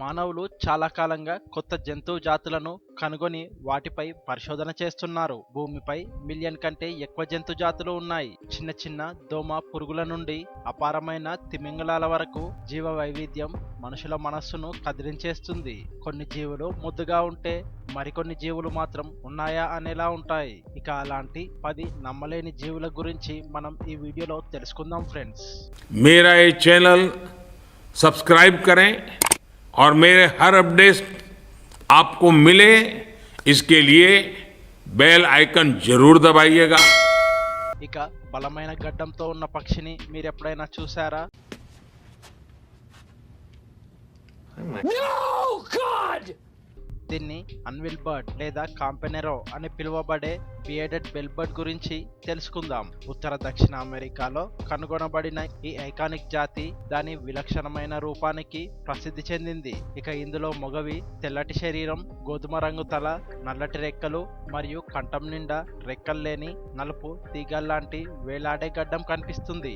మానవులు చాలా కాలంగా కొత్త జంతువు జాతులను కనుగొని వాటిపై పరిశోధన చేస్తున్నారు. భూమిపై మిలియన్ కంటే ఎక్కువ జంతు జాతులు ఉన్నాయి. చిన్న చిన్న దోమ పురుగుల నుండి అపారమైన తిమింగళాల వరకు జీవ వైవిధ్యం మనుషుల మనస్సును కదిలించేస్తుంది. కొన్ని జీవులు ముద్దుగా ఉంటే మరికొన్ని జీవులు మాత్రం ఉన్నాయా అనేలా ఉంటాయి. ఇక అలాంటి పది నమ్మలేని జీవుల గురించి మనం ఈ వీడియోలో తెలుసుకుందాం ఫ్రెండ్స్. మీరా ఈ ఛానల్ సబ్స్క్రైబ్ కరే और मेरे हर अपडेट आपको मिले इसके लिए बेल आइकन जरूर दबाइएगा ఇక బలమైన గడ్డంతో ఉన్న పక్షిని మీరు ఎప్పుడైనా చూసారా దీన్ని అన్విల్ బర్డ్ లేదా కాంపెనెరో అని పిలువబడే బియడెడ్ బెల్ బర్డ్ గురించి తెలుసుకుందాం. ఉత్తర దక్షిణ అమెరికాలో కనుగొనబడిన ఈ ఐకానిక్ జాతి దాని విలక్షణమైన రూపానికి ప్రసిద్ధి చెందింది. ఇక ఇందులో మొగవి తెల్లటి శరీరం గోధుమ రంగు తల నల్లటి రెక్కలు మరియు కంఠం నిండా రెక్కలు లేని నలుపు తీగల్లాంటి వేలాడే గడ్డం కనిపిస్తుంది.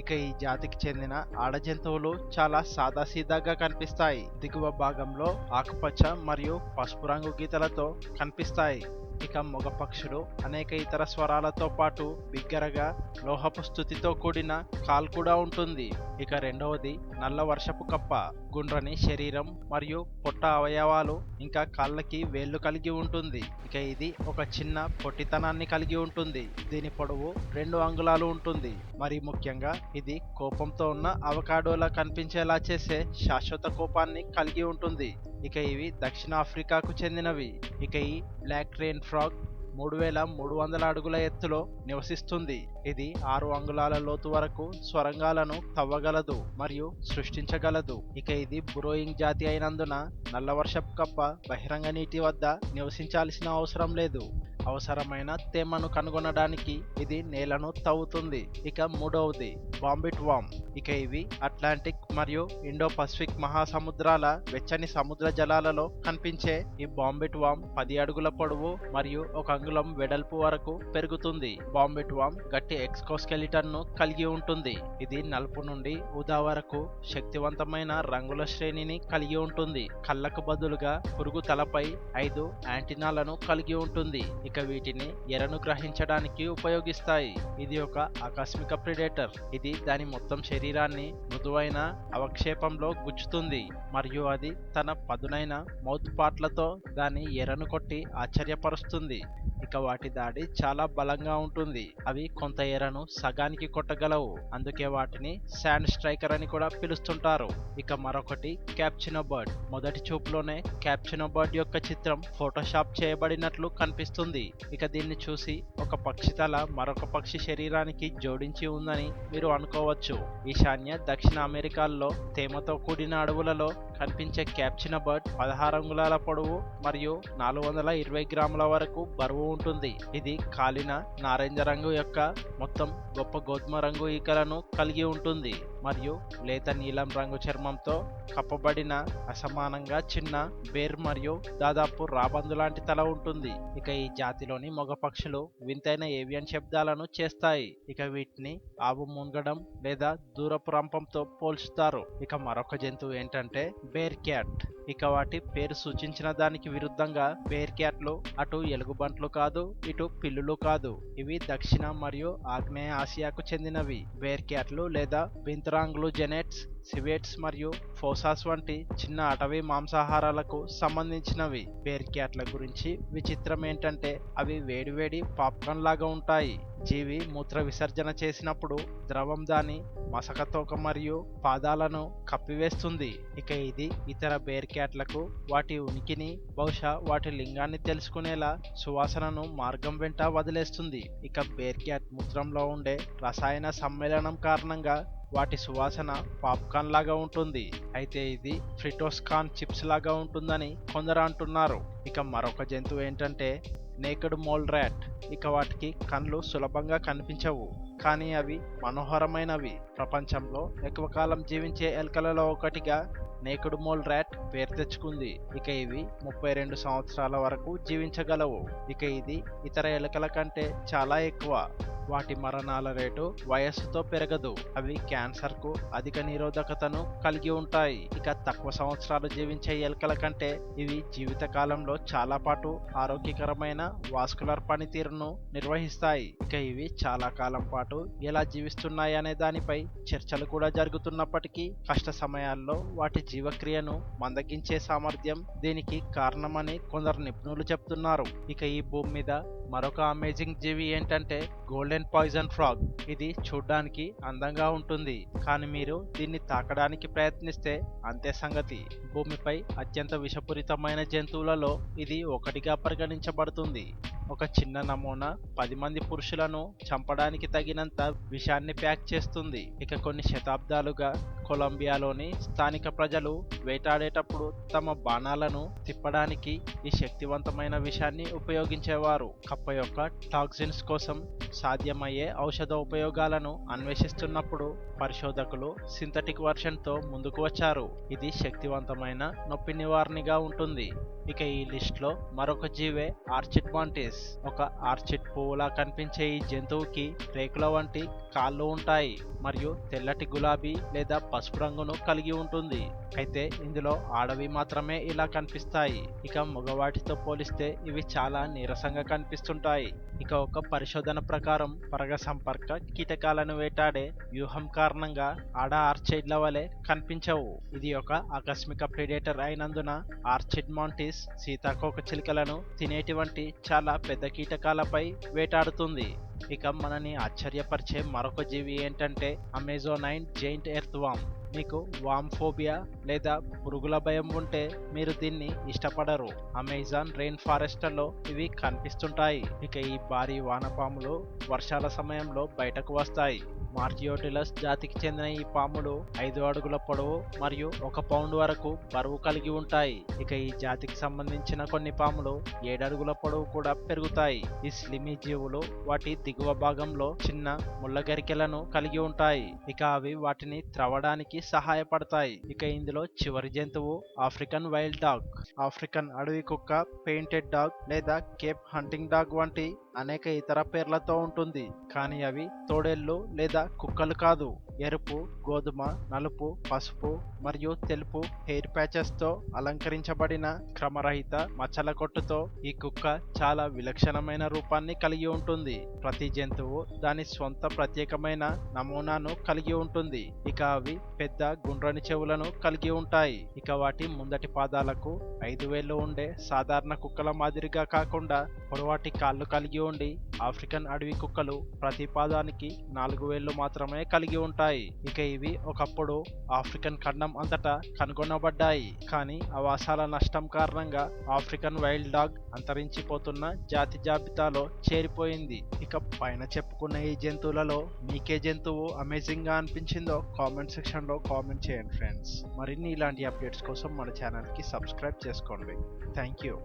ఇక ఈ జాతికి చెందిన ఆడ జంతువులు చాలా సాదాసీదాగా కనిపిస్తాయి. దిగువ భాగంలో ఆకుపచ్చ మరియు పసుపు రంగు గీతలతో కనిపిస్తాయి. ఇక మగపక్షులు అనేక ఇతర స్వరాలతో పాటు బిగ్గరగా లోహపు స్థుతితో కూడిన కాల్ కూడా ఉంటుంది. ఇక రెండవది నల్ల వర్షపు కప్ప. గుండ్రని శరీరం మరియు పొట్ట అవయవాలు ఇంకా కాళ్ళకి వేళ్ళు కలిగి ఉంటుంది. ఇక ఇది ఒక చిన్న పొట్టితనాన్ని కలిగి ఉంటుంది. దీని పొడవు రెండు అంగుళాలు ఉంటుంది. మరి ముఖ్యంగా ఇది కోపంతో ఉన్న అవకాడోలా కనిపించేలా చేసే శాశ్వత కోపాన్ని కలిగి ఉంటుంది. ఇక ఇవి దక్షిణాఫ్రికాకు చెందినవి. ఇక ఈ బ్లాక్ రెయిన్ ఫ్రాగ్ మూడు వేల మూడు వందల అడుగుల ఎత్తులో నివసిస్తుంది. ఇది ఆరు అంగుళాల లోతు వరకు స్వరంగాలను తవ్వగలదు మరియు సృష్టించగలదు. ఇక ఇది బ్రోయింగ్ జాతి అయినందున నల్ల వర్షపు కప్ప బహిరంగ నీటి వద్ద నివసించాల్సిన అవసరం లేదు. అవసరమైన తేమను కనుగొనడానికి ఇది నేలను తవ్వుతుంది. ఇక మూడవది బాంబిట్ వామ్ ఇక ఇవి అట్లాంటిక్ మరియు ఇండో పసిఫిక్ మహాసముద్రాల వెచ్చని సముద్ర జలాలలో కనిపించే ఈ బాంబిట్ వామ్ పది అడుగుల పొడవు మరియు ఒక అంగుళం వెడల్పు వరకు పెరుగుతుంది. బాంబిట్ వామ్ గట్టి ఎక్స్కోస్కెలిటన్ను కలిగి ఉంటుంది. ఇది నలుపు నుండి ఊదా వరకు శక్తివంతమైన రంగుల శ్రేణిని కలిగి ఉంటుంది. కళ్ళకు బదులుగా పురుగు తలపై ఐదు యాంటినాలను కలిగి ఉంటుంది. ఇక వీటిని ఎరను గ్రహించడానికి ఉపయోగిస్తాయి. ఇది ఒక ఆకస్మిక ప్రిడేటర్. ఇది దాని మొత్తం శరీరాన్ని మృదువైన అవక్షేపంలో గుచ్చుతుంది. మరియు అది తన పదునైన మౌత్ పాట్లతో దాని ఎరను కొట్టి ఆశ్చర్యపరుస్తుంది. ఇక వాటి దాడి చాలా బలంగా ఉంటుంది. అవి కొంత ఎరను సగానికి కొట్టగలవు. అందుకే వాటిని శాండ్ స్ట్రైకర్ అని కూడా పిలుస్తుంటారు. ఇక మరొకటి క్యాప్చినో బర్డ్ మొదటి చూపులోనే క్యాప్చినో బర్డ్ యొక్క చిత్రం ఫోటోషాప్ చేయబడినట్లు కనిపిస్తుంది. ఇక దీన్ని చూసి ఒక పక్షి తల మరొక పక్షి శరీరానికి జోడించి ఉందని మీరు అనుకోవచ్చు. ఈశాన్య దక్షిణ అమెరికాల్లో తేమతో కూడిన అడవులలో కనిపించే క్యాప్చిన బర్డ్ పదహారు అంగుళాల పొడవు మరియు నాలుగు వందల ఇరవై గ్రాముల వరకు బరువు ఉంటుంది. ఇది కాలిన నారింజ రంగు యొక్క మొత్తం గొప్ప గోధుమ రంగు ఈకలను కలిగి ఉంటుంది. మరియు లేత నీలం రంగు చర్మంతో కప్పబడిన అసమానంగా చిన్న బేర్ మరియు దాదాపు రాబందు లాంటి తల ఉంటుంది. ఇక ఈ జాతిలోని మగ పక్షులు వింతైన ఏవియన్ శబ్దాలను చేస్తాయి. ఇక వీటిని ఆవు మునగడం లేదా దూరపు రంపంతో పోల్చుతారు. ఇక మరొక జంతువు ఏంటంటే బేర్ క్యాట్. ఇక వాటి పేరు సూచించిన దానికి విరుద్ధంగా బేర్ క్యాట్లు అటు ఎలుగుబంట్లు కాదు ఇటు పిల్లులు కాదు. ఇవి దక్షిణ మరియు ఆగ్నేయ ఆసియాకు చెందినవి. బేర్ క్యాట్లు లేదా వింత జెనెట్స్ సివేట్స్ మరియు ఫోసాస్ వంటి చిన్న అటవీ మాంసాహారాలకు సంబంధించినవి. బేర్ క్యాట్ల గురించి విచిత్రం ఏంటంటే అవి వేడివేడి పాప్కార్న్ లాగా ఉంటాయి. జీవి మూత్ర విసర్జన చేసినప్పుడు ద్రవం దాని మసకతోక మరియు పాదాలను కప్పివేస్తుంది. ఇక ఇది ఇతర బేర్ క్యాట్లకు వాటి ఉనికిని బహుశా వాటి లింగాన్ని తెలుసుకునేలా సువాసనను మార్గం వెంట వదిలేస్తుంది. ఇక బేర్ క్యాట్ మూత్రంలో ఉండే రసాయన సమ్మేళనం కారణంగా వాటి సువాసన పాప్కార్న్ లాగా ఉంటుంది. అయితే ఇది ఫ్రిటోస్కాన్ చిప్స్ లాగా ఉంటుందని కొందరు అంటున్నారు. ఇక మరొక జంతువు ఏంటంటే నేకడ్ మోల్ ర్యాట్ ఇక వాటికి కళ్ళు సులభంగా కనిపించవు. కానీ అవి మనోహరమైనవి. ప్రపంచంలో ఎక్కువ కాలం జీవించే ఎలుకలలో ఒకటిగా నేకుడు మోల్ ర్యాట్ పేరు తెచ్చుకుంది. ఇక ఇవి ముప్పై రెండు సంవత్సరాల వరకు జీవించగలవు. ఇక ఇది ఇతర ఎలుకల కంటే చాలా ఎక్కువ. వాటి మరణాల రేటు వయస్సుతో పెరగదు. అవి క్యాన్సర్కు అధిక నిరోధకతను కలిగి ఉంటాయి. ఇక తక్కువ సంవత్సరాలు జీవించే ఎలుకల కంటే ఇవి జీవితకాలంలో చాలా పాటు ఆరోగ్యకరమైన వాస్కులర్ పనితీరును నిర్వహిస్తాయి. ఇక ఇవి చాలా కాలం పాటు ఎలా జీవిస్తున్నాయి అనే దానిపై చర్చలు కూడా జరుగుతున్నప్పటికీ కష్ట సమయాల్లో వాటి జీవక్రియను మందగించే సామర్థ్యం దీనికి కారణమని కొందరు నిపుణులు చెప్తున్నారు. ఇక ఈ భూమి మీద మరొక అమేజింగ్ జీవి ఏంటంటే గోల్డెన్ పాయిజన్ ఫ్రాగ్ ఇది చూడ్డానికి అందంగా ఉంటుంది. కానీ మీరు దీన్ని తాకడానికి ప్రయత్నిస్తే అంతే సంగతి. భూమిపై అత్యంత విషపూరితమైన జంతువులలో ఇది ఒకటిగా పరిగణించబడుతుంది. ఒక చిన్న నమూనా పది మంది పురుషులను చంపడానికి తగినంత విషాన్ని ప్యాక్ చేస్తుంది. ఇక కొన్ని శతాబ్దాలుగా కొలంబియాలోని స్థానిక ప్రజలు వేటాడేటప్పుడు తమ బాణాలను తిప్పడానికి ఈ శక్తివంతమైన విషయాన్ని ఉపయోగించేవారు. కప్ప యొక్క టాక్సిన్స్ కోసం సాధ్యమయ్యే ఔషధ ఉపయోగాలను అన్వేషిస్తున్నప్పుడు పరిశోధకులు సింథటిక్ వర్షన్తో ముందుకు వచ్చారు. ఇది శక్తివంతమైన నొప్పి నివారణగా ఉంటుంది. ఇక ఈ లిస్ట్లో మరొక జీవే ఆర్చిడ్ మాంటిస్. ఒక ఆర్చిడ్ పువ్వులా కనిపించే ఈ జంతువుకి రేకుల వంటి కాళ్ళు ఉంటాయి మరియు తెల్లటి గులాబీ లేదా పసుపు రంగును కలిగి ఉంటుంది. అయితే ఇందులో ఆడవి మాత్రమే ఇలా కనిపిస్తాయి. ఇక మగవాటితో పోలిస్తే ఇవి చాలా నీరసంగా కనిపిస్తుంటాయి. ఇక ఒక పరిశోధన ప్రకారం పరగ సంపర్క కీటకాలను వేటాడే వ్యూహం కారణంగా ఆడ ఆర్చైడ్ల వలె కనిపించవు. ఇది ఒక ఆకస్మిక ప్రిడేటర్ అయినందున ఆర్చిడ్ మాంటిస్ సీతాకోక చిలుకలను తినేటువంటి చాలా పెద్ద కీటకాలపై వేటాడుతుంది. ఇక మనని ఆశ్చర్యపరిచే మరొక జీవి ఏంటంటే అమెజోనైన్ జైంట్ ఎర్త్ వామ్ మీకు వామ్ ఫోబియా లేదా పురుగుల భయం ఉంటే మీరు దీన్ని ఇష్టపడరు. అమెజాన్ రెయిన్ ఫారెస్ట్లలో ఇవి కనిపిస్తుంటాయి. ఇక ఈ భారీ వానపాములు వర్షాల సమయంలో బయటకు వస్తాయి. మార్జియోటిలస్ జాతికి చెందిన ఈ పాములు ఐదు అడుగుల పొడవు మరియు ఒక పౌండ్ వరకు బరువు కలిగి ఉంటాయి. ఇక ఈ జాతికి సంబంధించిన కొన్ని పాములు ఏడడుగుల పొడవు కూడా పెరుగుతాయి. ఈ స్లిమి జీవులు వాటి దిగువ భాగంలో చిన్న ముళ్ళగరికెలను కలిగి ఉంటాయి. ఇక అవి వాటిని త్రవడానికి సహాయపడతాయి. ఇక ఇందులో చివరి జంతువు ఆఫ్రికన్ వైల్డ్ డాగ్ ఆఫ్రికన్ అడవి కుక్క పెయింటెడ్ డాగ్ లేదా కేప్ హంటింగ్ డాగ్ వంటి అనేక ఇతర పేర్లతో ఉంటుంది. కానీ అవి తోడేళ్ళు లేదా కుక్కలు కాదు. ఎరుపు గోధుమ నలుపు పసుపు మరియు తెలుపు హెయిర్ ప్యాచెస్తో అలంకరించబడిన క్రమరహిత మచ్చల కొట్టుతో ఈ కుక్క చాలా విలక్షణమైన రూపాన్ని కలిగి ఉంటుంది. ప్రతి జంతువు దాని స్వంత ప్రత్యేకమైన నమూనాను కలిగి ఉంటుంది. ఇక అవి పెద్ద గుండ్రని చెవులను కలిగి ఉంటాయి. ఇక వాటి ముందటి పాదాలకు ఐదు వేలు ఉండే సాధారణ కుక్కల మాదిరిగా కాకుండా పొడవాటి కాళ్ళు కలిగి ఉండి ఆఫ్రికన్ అడవి కుక్కలు ప్రతి పాదానికి నాలుగు వేళ్ళు మాత్రమే కలిగి ఉంటాయి. ఉంటాయి. ఇక ఇవి ఒకప్పుడు ఆఫ్రికన్ ఖండం అంతటా కనుగొనబడ్డాయి. కానీ ఆవాసాల నష్టం కారణంగా ఆఫ్రికన్ వైల్డ్ డాగ్ అంతరించిపోతున్న జాతి జాబితాలో చేరిపోయింది. ఇక పైన చెప్పుకున్న ఈ జంతువులలో మీకే జంతువు అమేజింగ్గా అనిపించిందో కామెంట్ సెక్షన్లో కామెంట్ చేయండి ఫ్రెండ్స్. మరిన్ని ఇలాంటి అప్డేట్స్ కోసం మన ఛానల్కి సబ్స్క్రైబ్ చేసుకోండి. Thank you.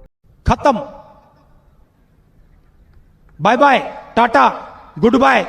ఖతం. Bye bye tata. Good bye